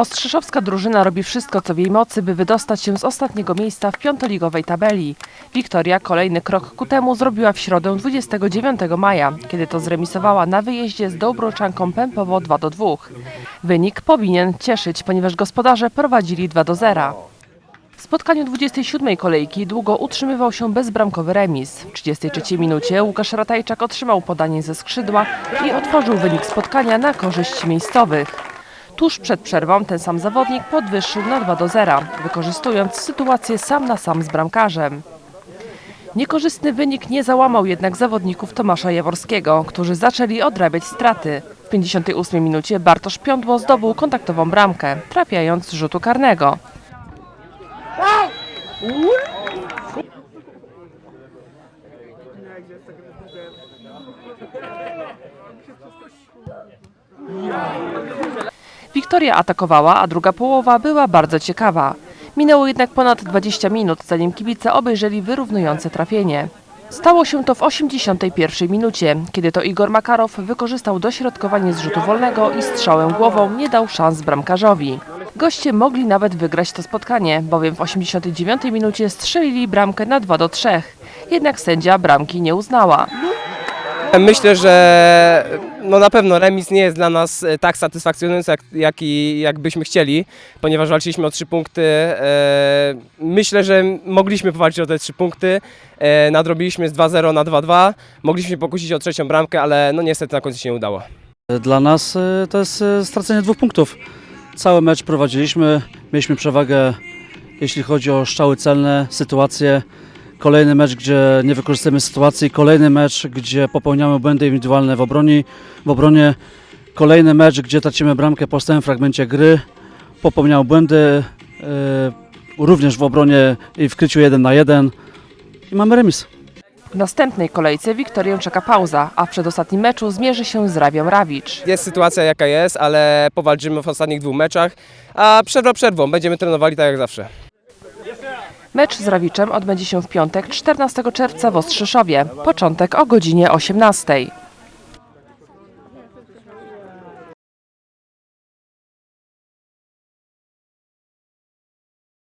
Ostrzeszowska drużyna robi wszystko, co w jej mocy, by wydostać się z ostatniego miejsca w piątoligowej tabeli. Wiktoria kolejny krok ku temu zrobiła w środę 29 maja, kiedy to zremisowała na wyjeździe z Dobroczanką Pępowo 2 do 2. Wynik powinien cieszyć, ponieważ gospodarze prowadzili 2 do 0. W spotkaniu 27 kolejki długo utrzymywał się bezbramkowy remis. W 33 minucie Łukasz Ratajczak otrzymał podanie ze skrzydła i otworzył wynik spotkania na korzyść miejscowych. Tuż przed przerwą ten sam zawodnik podwyższył na 2 do 0, wykorzystując sytuację sam na sam z bramkarzem. Niekorzystny wynik nie załamał jednak zawodników Tomasza Jaworskiego, którzy zaczęli odrabiać straty. W 58 minucie Bartosz Piądło zdobył kontaktową bramkę, trafiając z rzutu karnego. Wiktoria atakowała, a druga połowa była bardzo ciekawa. Minęło jednak ponad 20 minut, zanim kibice obejrzeli wyrównujące trafienie. Stało się to w 81 minucie, kiedy to Igor Makarow wykorzystał dośrodkowanie z rzutu wolnego i strzałem głową nie dał szans bramkarzowi. Goście mogli nawet wygrać to spotkanie, bowiem w 89 minucie strzelili bramkę na 2 do 3. Jednak sędzia bramki nie uznała. Myślę, że no na pewno remis nie jest dla nas e, tak satysfakcjonujący, jak, jak, i- jak byśmy chcieli, ponieważ walczyliśmy o trzy punkty. E, Myślę, że mogliśmy powalczyć o te trzy punkty. E, Nadrobiliśmy z 2-0 na 2-2. Mogliśmy pokusić o trzecią bramkę, ale no niestety na końcu się nie udało. Dla nas to jest stracenie dwóch punktów. Cały mecz prowadziliśmy, mieliśmy przewagę, jeśli chodzi o strzały celne, sytuacje. Kolejny mecz, gdzie nie wykorzystujemy sytuacji, kolejny mecz, gdzie popełniamy błędy indywidualne w obronie. W obronie. Kolejny mecz, gdzie tracimy bramkę po stałym fragmencie gry. Popełniamy błędy y, również w obronie i w kryciu 1 na 1 i mamy remis. W następnej kolejce Wiktorię czeka pauza, a w przedostatnim meczu zmierzy się z Rawią Rawicz. Jest sytuacja jaka jest, ale powalczymy w ostatnich dwóch meczach, a przerwa przerwą. Będziemy trenowali tak jak zawsze. Mecz z Rawiczem odbędzie się w piątek 14 czerwca w Ostrzyszowie. Początek o godzinie 18.